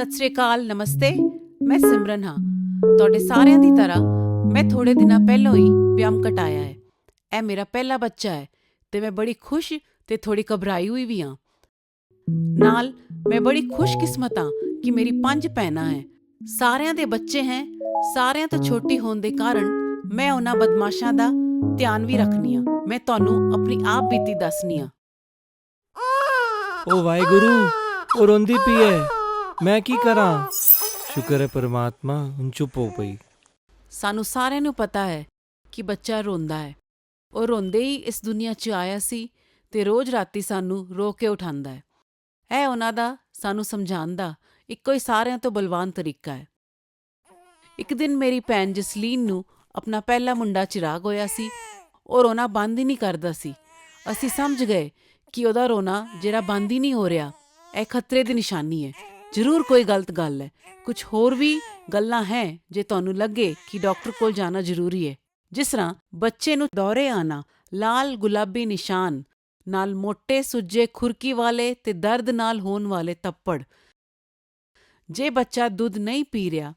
ਸਤਿ ਸ੍ਰੀ ਅਕਾਲ, ਨਮਸਤੇ। ਮੈਂ ਸਿਮਰਨ ਹਾਂ। ਤੁਹਾਡੇ ਸਾਰਿਆਂ ਦੀ ਤਰ੍ਹਾਂ ਮੈਂ ਥੋੜੇ ਦਿਨਾਂ ਪਹਿਲਾਂ ਹੀ ਵਿਆਮ ਕਟਾਇਆ ਹੈ। ਇਹ ਮੇਰਾ ਪਹਿਲਾ ਬੱਚਾ ਹੈ ਤੇ ਮੈਂ ਬੜੀ ਖੁਸ਼ ਤੇ ਥੋੜੀ ਘਬਰਾਈ ਹੋਈ ਵੀ ਹਾਂ। ਨਾਲ ਮੈਂ ਬੜੀ ਖੁਸ਼ਕਿਸਮਤ ਹਾਂ ਕਿ ਮੇਰੀ ਪੰਜ ਭੈਣਾਂ ਹੈ। ਸਾਰਿਆਂ ਦੇ ਬੱਚੇ ਹੈ। ਸਾਰਿਆਂ ਤੋਂ ਛੋਟੀ ਹੋਣ ਦੇ ਕਾਰਨ ਮੈਂ ਉਹਨਾਂ ਬਦਮਾਸ਼ਾਂ ਦਾ ਧਿਆਨ ਵੀ ਰੱਖਨੀ ਆ ਮੈਂ ਤੁਹਾਨੂੰ ਆਪਣੀ ਆਪ ਬੀਤੀ ਦੱਸਨੀ ਆ ਓ ਵਾਹਿਗੁਰੂ, ਉਹ ਰੋਂਦੀ ਪਈ ਹੈ। ਮੈਂ ਕੀ ਕਰਾਂ? ਸ਼ੁਕਰ ਹੈ ਪਰਮਾਤਮਾ, ਹੁਣ ਚੁੱਪ ਹੋ ਪਈ। ਸਾਨੂੰ ਸਾਰਿਆਂ ਨੂੰ ਪਤਾ ਹੈ ਕਿ ਬੱਚਾ ਰੋਂਦਾ ਹੈ। ਉਹ ਰੋਂਦੇ ਹੀ ਇਸ ਦੁਨੀਆ 'ਚ ਆਇਆ ਸੀ ਤੇ ਰੋਜ਼ ਰਾਤੀ ਸਾਨੂੰ ਰੋ ਕੇ ਉਠਾਉਂਦਾ ਹੈ। ਇਹ ਉਹਨਾਂ ਦਾ, ਸਾਨੂੰ ਸਮਝਾਉਣ ਦਾ ਇੱਕੋ ਹੀ ਸਾਰਿਆਂ ਤੋਂ ਬਲਵਾਨ ਤਰੀਕਾ ਹੈ। ਇੱਕ ਦਿਨ ਮੇਰੀ ਭੈਣ ਜਸਲੀਨ ਨੂੰ ਆਪਣਾ ਪਹਿਲਾ ਮੁੰਡਾ ਚਿਰਾਗ ਹੋਇਆ ਸੀ। ਉਹ ਰੋਣਾ ਬੰਦ ਹੀ ਨਹੀਂ ਕਰਦਾ ਸੀ। ਅਸੀਂ ਸਮਝ ਗਏ ਕਿ ਉਹਦਾ ਰੋਣਾ ਜਿਹੜਾ ਬੰਦ ਹੀ ਨਹੀਂ ਹੋ ਰਿਹਾ, ਇਹ ਖਤਰੇ ਦੀ ਨਿਸ਼ਾਨੀ ਹੈ। ਜ਼ਰੂਰ ਕੋਈ ਗਲਤ ਗੱਲ ਹੈ। ਕੁਝ ਹੋਰ ਵੀ ਗੱਲਾਂ ਹੈ ਜੇ ਤੁਹਾਨੂੰ ਲੱਗੇ ਕਿ ਡਾਕਟਰ ਕੋਲ ਜਾਣਾ ਜ਼ਰੂਰੀ ਹੈ। ਜਿਸ ਤਰ੍ਹਾਂ ਬੱਚੇ ਨੂੰ ਦੌਰੇ ਆਣਾ, ਲਾਲ ਗੁਲਾਬੀ ਨਿਸ਼ਾਨ, ਨਾਲ ਮੋٹے ਸੁੱਜੇ ਖੁਰਕੀ ਵਾਲੇ ਤੇ ਦਰਦ ਨਾਲ ਹੋਣ ਵਾਲੇ ਤੱਪੜ। ਜੇ ਬੱਚਾ ਦੁੱਧ ਨਹੀਂ ਪੀ ਰਿਹਾ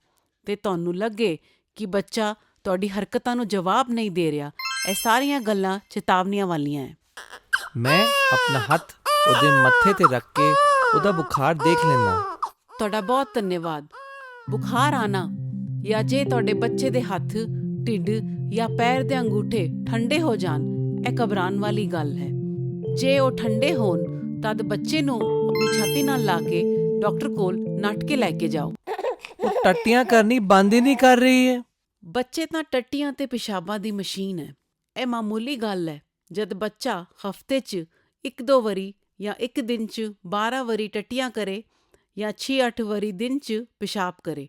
ਤੇ ਤੁਹਾਨੂੰ ਲੱਗੇ ਕਿ ਬੱਚਾ ਤੁਹਾਡੀ ਹਰਕਤਾਂ ਨੂੰ ਜਵਾਬ ਨਹੀਂ ਦੇ ਰਿਹਾ, ਇਹ ਸਾਰੀਆਂ ਗੱਲਾਂ ਚੇਤਾਵਨੀਆਂ ਵਾਲੀਆਂ ਹੈ। ਮੈਂ ਆਪਣਾ ਹੱਥ ਉਹਦੇ ਮੱਥੇ ਤੇ ਰੱਖ ਕੇ ਉਹਦਾ ਬੁਖਾਰ ਦੇਖ ਲੈਣਾ ਤੁਹਾਡਾ ਬਹੁਤ ਧੰਨਵਾਦ। ਬੁਖਾਰ ਆਣਾ ਜਾਂ ਜੇ ਤੁਹਾਡੇ ਬੱਚੇ ਦੇ ਹੱਥ ਢਿੱਡ ਜਾਂ ਪੈਰ ਦੇ ਅੰਗੂਠੇ ਠੰਡੇ ਹੋ ਜਾਣ ਇਹ ਘਬਰਾਉਣ ਵਾਲੀ ਗੱਲ ਹੈ। ਜੇ ਉਹ ਠੰਡੇ ਹੋਣ ਤਦ ਬੱਚੇ ਨੂੰ ਆਪਣੀ ਛਾਤੀ ਨਾਲ ਲਾ ਕੇ ਡਾਕਟਰ ਕੋਲ ਨੱਠ ਕੇ ਲੈ ਕੇ ਜਾਓ। ਉਹ ਟੱਟੀਆਂ ਕਰਨੀ ਬੰਦ ਹੀ ਨਹੀਂ ਕਰ ਰਹੀ ਹੈ। ਬੱਚੇ ਤਾਂ ਟੱਟੀਆਂ ਤੇ ਪਿਸ਼ਾਬਾਂ ਦੀ ਮਸ਼ੀਨ ਹੈ। ਇਹ ਮਾਮੂਲੀ ਗੱਲ ਹੈ ਜਦ ਬੱਚਾ ਹਫ਼ਤੇ 'ਚ ਇੱਕ ਦੋ ਵਾਰੀ ਜਾਂ ਇੱਕ ਦਿਨ 'ਚ 12 ਵਾਰੀ ਟੱਟੀਆਂ ਕਰੇ ਜਾਂ 6-8 ਵਾਰੀ ਦਿਨ 'ਚ ਪਿਸ਼ਾਬ ਕਰੇ।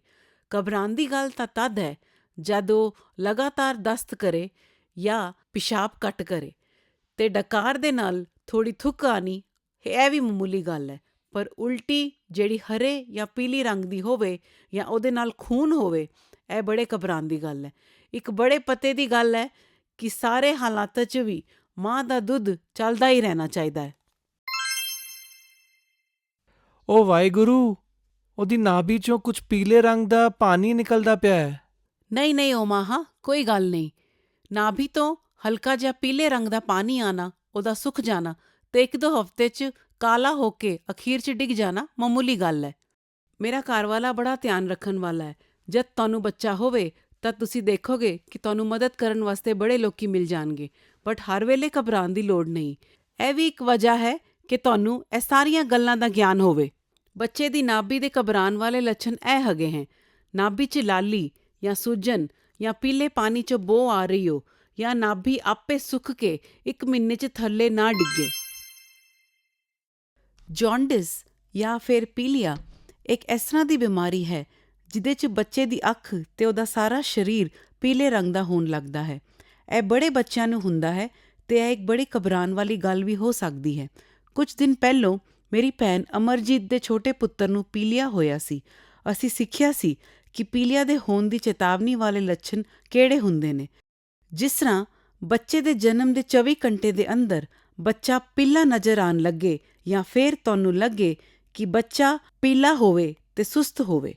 ਘਬਰਾਉਣ ਦੀ ਗੱਲ ਤਾਂ ਤਦ ਹੈ ਜਦ ਉਹ ਲਗਾਤਾਰ ਦਸਤ ਕਰੇ ਜਾਂ ਪਿਸ਼ਾਬ ਕੱਟ ਕਰੇ। ਤੇ ਡਕਾਰ ਦੇ ਨਾਲ ਥੋੜੀ ਥੁੱਕ ਆਣੀ ਇਹ ਵੀ ਮਾਮੂਲੀ ਗੱਲ ਹੈ, ਪਰ ਉਲਟੀ ਜਿਹੜੀ ਹਰੇ ਜਾਂ ਪੀਲੀ ਰੰਗ ਦੀ ਹੋਵੇ ਜਾਂ ਉਹਦੇ ਨਾਲ ਖੂਨ ਹੋਵੇ, ਇਹ ਬੜੇ ਘਬਰਾਉਣ ਦੀ ਗੱਲ ਹੈ। ਇੱਕ ਬੜੇ ਪਤੇ ਦੀ ਗੱਲ ਹੈ ਕਿ ਸਾਰੇ ਹਾਲਾਤਾਂ 'ਚ ਵੀ ਮਾਂ ਦਾ ਦੁੱਧ ਚੱਲਦਾ ਹੀ ਰਹਿਣਾ ਚਾਹੀਦਾ ਹੈ। ਓ ਵਾਹਿਗੁਰੂ, ਉਹਦੀ ਨਾਭੀ ਚੋਂ ਕੁਝ ਪੀਲੇ ਰੰਗ ਦਾ ਪਾਣੀ ਨਿਕਲਦਾ ਪਿਆ ਹੈ। ਨਹੀਂ ਨਹੀਂ ਓ ਮਾਹਾ, ਕੋਈ ਗੱਲ ਨਹੀਂ। ਨਾਭੀ ਤੋਂ ਹਲਕਾ ਜਿਹਾ ਪੀਲੇ ਰੰਗ ਦਾ ਪਾਣੀ ਆਣਾ, ਉਹਦਾ ਸੁੱਕ ਜਾਣਾ ਤੇ ਇੱਕ ਦੋ ਹਫ਼ਤੇ 'ਚ ਕਾਲਾ ਹੋ ਕੇ ਅਖੀਰ 'ਚ ਡਿੱਗ ਜਾਣਾ ਮਾਮੂਲੀ ਗੱਲ ਹੈ। ਮੇਰਾ ਘਰਵਾਲਾ ਬੜਾ ਧਿਆਨ ਰੱਖਣ ਵਾਲਾ ਹੈ। ਜਦ ਤੁਹਾਨੂੰ ਬੱਚਾ ਹੋਵੇ, ਤਾਂ ਤੁਸੀਂ ਦੇਖੋਗੇ ਕਿ ਤੁਹਾਨੂੰ ਮਦਦ ਕਰਨ ਵਾਸਤੇ ਬੜੇ ਲੋਕੀ ਮਿਲ ਜਾਣਗੇ, ਬਟ ਹਰ ਵੇਲੇ ਘਬਰਾਉਣ ਦੀ ਲੋੜ ਨਹੀਂ। ਇਹ ਵੀ ਇੱਕ ਵਜ੍ਹਾ ਹੈ ਕਿ ਤੁਹਾਨੂੰ ਇਹ ਸਾਰੀਆਂ ਗੱਲਾਂ ਦਾ ਗਿਆਨ ਹੋਵੇ। ਬੱਚੇ ਦੀ ਨਾਭੀ ਦੇ ਘਬਰਾਉਣ ਵਾਲੇ ਲੱਛਣ ਇਹ ਹੈਗੇ ਹੈ, ਨਾਭੀ 'ਚ ਲਾਲੀ ਜਾਂ ਸੂਜਨ ਜਾਂ ਪੀਲੇ ਪਾਣੀ 'ਚ ਬੋ ਆ ਰਹੀ ਹੋ ਜਾਂ ਨਾਭੀ ਆਪੇ ਸੁੱਕ ਕੇ ਇੱਕ ਮਹੀਨੇ 'ਚ ਥੱਲੇ ਨਾ ਡਿੱਗੇ। ਜੌਂਡਿਸ ਜਾਂ ਫਿਰ ਪੀਲੀਆ ਇੱਕ ਇਸ ਤਰ੍ਹਾਂ ਦੀ ਬਿਮਾਰੀ ਹੈ ਜਿਹਦੇ 'ਚ ਬੱਚੇ ਦੀ ਅੱਖ ਤੇ ਉਹਦਾ ਸਾਰਾ ਸਰੀਰ ਪੀਲੇ ਰੰਗ ਦਾ ਹੋਣ ਲੱਗਦਾ ਹੈ। ਇਹ ਬੜੇ ਬੱਚਿਆਂ ਨੂੰ ਹੁੰਦਾ ਹੈ ਤੇ ਇਹ ਇੱਕ ਬੜੀ ਘਬਰਾਉਣ ਵਾਲੀ ਗੱਲ ਵੀ ਹੋ ਸਕਦੀ ਹੈ। ਕੁਝ ਦਿਨ ਪਹਿਲੋਂ ਮੇਰੀ ਭੈਣ ਅਮਰਜੀਤ ਦੇ ਛੋਟੇ ਪੁੱਤਰ ਨੂੰ ਪੀਲੀਆ ਹੋਇਆ ਸੀ। ਅਸੀਂ ਸਿੱਖਿਆ ਸੀ ਕਿ ਪੀਲੀਆ ਦੇ ਹੋਣ ਦੀ ਚੇਤਾਵਨੀ ਵਾਲੇ ਲੱਛਣ ਕਿਹੜੇ ਹੁੰਦੇ ਨੇ। ਜਿਸ ਤਰ੍ਹਾਂ ਬੱਚੇ ਦੇ ਜਨਮ ਦੇ 24 ਘੰਟੇ ਦੇ ਅੰਦਰ ਬੱਚਾ ਪੀਲਾ ਨਜ਼ਰ ਆਉਣ ਲੱਗੇ ਜਾਂ ਫਿਰ ਤੁਹਾਨੂੰ ਲੱਗੇ ਕਿ ਬੱਚਾ ਪੀਲਾ ਹੋਵੇ ਤੇ ਸੁਸਤ ਹੋਵੇ।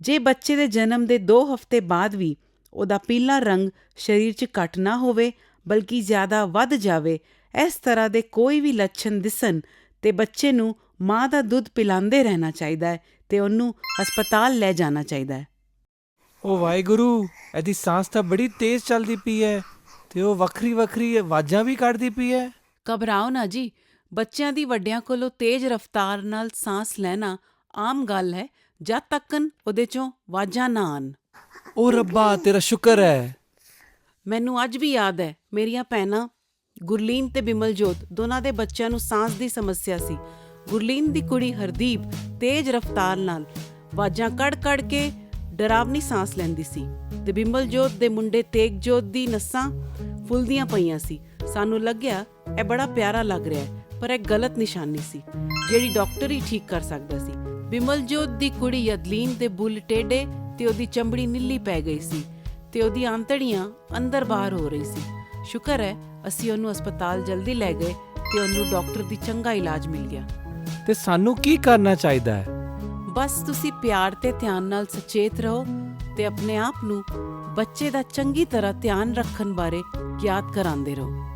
ਜੇ ਬੱਚੇ ਦੇ ਜਨਮ ਦੇ 2 ਹਫ਼ਤੇ ਬਾਅਦ ਵੀ ਉਹਦਾ ਪੀਲਾ ਰੰਗ ਸਰੀਰ 'ਚ ਘੱਟ ਨਾ ਹੋਵੇ, ਬਲਕਿ ਜ਼ਿਆਦਾ ਵੱਧ ਜਾਵੇ ਇਸ ਤਰ੍ਹਾਂ ਦੇ ਕੋਈ ਵੀ ਲੱਛਣ ਦਿਸਣ ਤੇ ਬੱਚੇ ਨੂੰ ਮਾਂ ਦਾ ਦੁੱਧ ਪਿਲਾਉਂਦੇ ਰਹਿਣਾ ਚਾਹੀਦਾ ਹੈ ਤੇ ਉਹਨੂੰ ਹਸਪਤਾਲ ਲੈ ਜਾਣਾ ਚਾਹੀਦਾ ਹੈ। ਓ ਵਾਹਿਗੁਰੂ ਇਹਦੀ ਸਾਹ ਤਾਂ ਬੜੀ ਤੇਜ਼ ਚੱਲਦੀ ਪਈ ਹੈ ਤੇ ਉਹ ਵੱਖਰੀ ਵੱਖਰੀ ਆਵਾਜ਼ਾਂ ਵੀ ਕੱਢਦੀ ਪਈ ਹੈ। ਘਬਰਾਓ ਨਾ ਜੀ ਬੱਚਿਆਂ ਦੀ ਵੱਡਿਆਂ ਕੋਲੋਂ ਤੇਜ਼ ਰਫ਼ਤਾਰ ਨਾਲ ਸਾਹ ਲੈਣਾ ਆਮ ਗੱਲ ਹੈ ਜਦ ਤੱਕਨ ਉਹਦੇ ਚੋਂ ਵਾਜਾਂ ਨਾ ਆਣ ਓ ਰੱਬਾ ਤੇਰਾ ਸ਼ੁਕਰ ਹੈ। ਮੈਨੂੰ ਅੱਜ ਵੀ ਯਾਦ ਹੈ ਮੇਰੀਆਂ ਭੈਣਾਂ ਗੁਰਲੀਨ ਤੇ ਬਿਮਲਜੋਤ ਦੋਨਾਂ ਦੇ ਬੱਚਿਆਂ ਨੂੰ ਸਾਹ ਦੀ ਸਮੱਸਿਆ ਸੀ। ਗੁਰਲੀਨ ਦੀ ਕੁੜੀ ਹਰਦੀਪ ਤੇਜ਼ ਰਫ਼ਤਾਰ ਨਾਲ ਵਾਜਾਂ ਕੜ ਕੜ ਕੇ ਡਰਾਵਨੀ ਸਾਹ ਲੈਂਦੀ ਸੀ ਤੇ ਬਿਮਲਜੋਤ ਦੇ ਮੁੰਡੇ ਤੇਗਜੋਤ ਦੀ ਨਸਾਂ ਫੁੱਲਦੀਆਂ ਪਈਆਂ ਸੀ। ਸਾਨੂੰ ਲੱਗਿਆ ਇਹ ਬੜਾ ਪਿਆਰਾ ਲੱਗ ਰਿਹਾ ਹੈ, ਪਰ ਇਹ ਗਲਤ ਨਿਸ਼ਾਨੀ ਸੀ, ਜਿਹੜੀ ਡਾਕਟਰ ਹੀ ਠੀਕ ਕਰ ਸਕਦਾ ਸੀ। ਬਿਮਲਜੋਤ ਦੀ ਕੁੜੀ ਯਦਲੀਨ ਦੇ ਬੁੱਲ ਟੇਡੇ ਤੇ ਉਹਦੀ ਚਮੜੀ ਨੀਲੀ ਪੈ ਗਈ ਸੀ ਤੇ ਉਹਦੀ ਆਂਤੜੀਆਂ ਅੰਦਰ ਬਾਹਰ ਹੋ ਰਹੀ ਸੀ। ਸ਼ੁਕਰ ਹੈ ਅਸੀਂ ਉਹਨੂੰ ਹਸਪਤਾਲ ਜਲਦੀ ਲੈ ਗਏ ਤੇ ਉਹਨੂੰ ਡਾਕਟਰ ਦੀ ਚੰਗਾ ਇਲਾਜ ਮਿਲ ਗਿਆ। ਤੇ ਸਾਨੂੰ ਕੀ ਕਰਨਾ ਚਾਹੀਦਾ ਹੈ? ਬਸ ਤੁਸੀਂ ਪਿਆਰ ਤੇ ਧਿਆਨ ਨਾਲ ਸੁਚੇਤ ਰਹੋ ਤੇ ਆਪਣੇ ਆਪ ਨੂੰ ਬੱਚੇ ਦਾ ਚੰਗੀ ਤਰ੍ਹਾਂ ਧਿਆਨ ਰੱਖਣ ਬਾਰੇ ਯਾਦ ਕਰਾਉਂਦੇ ਰਹੋ।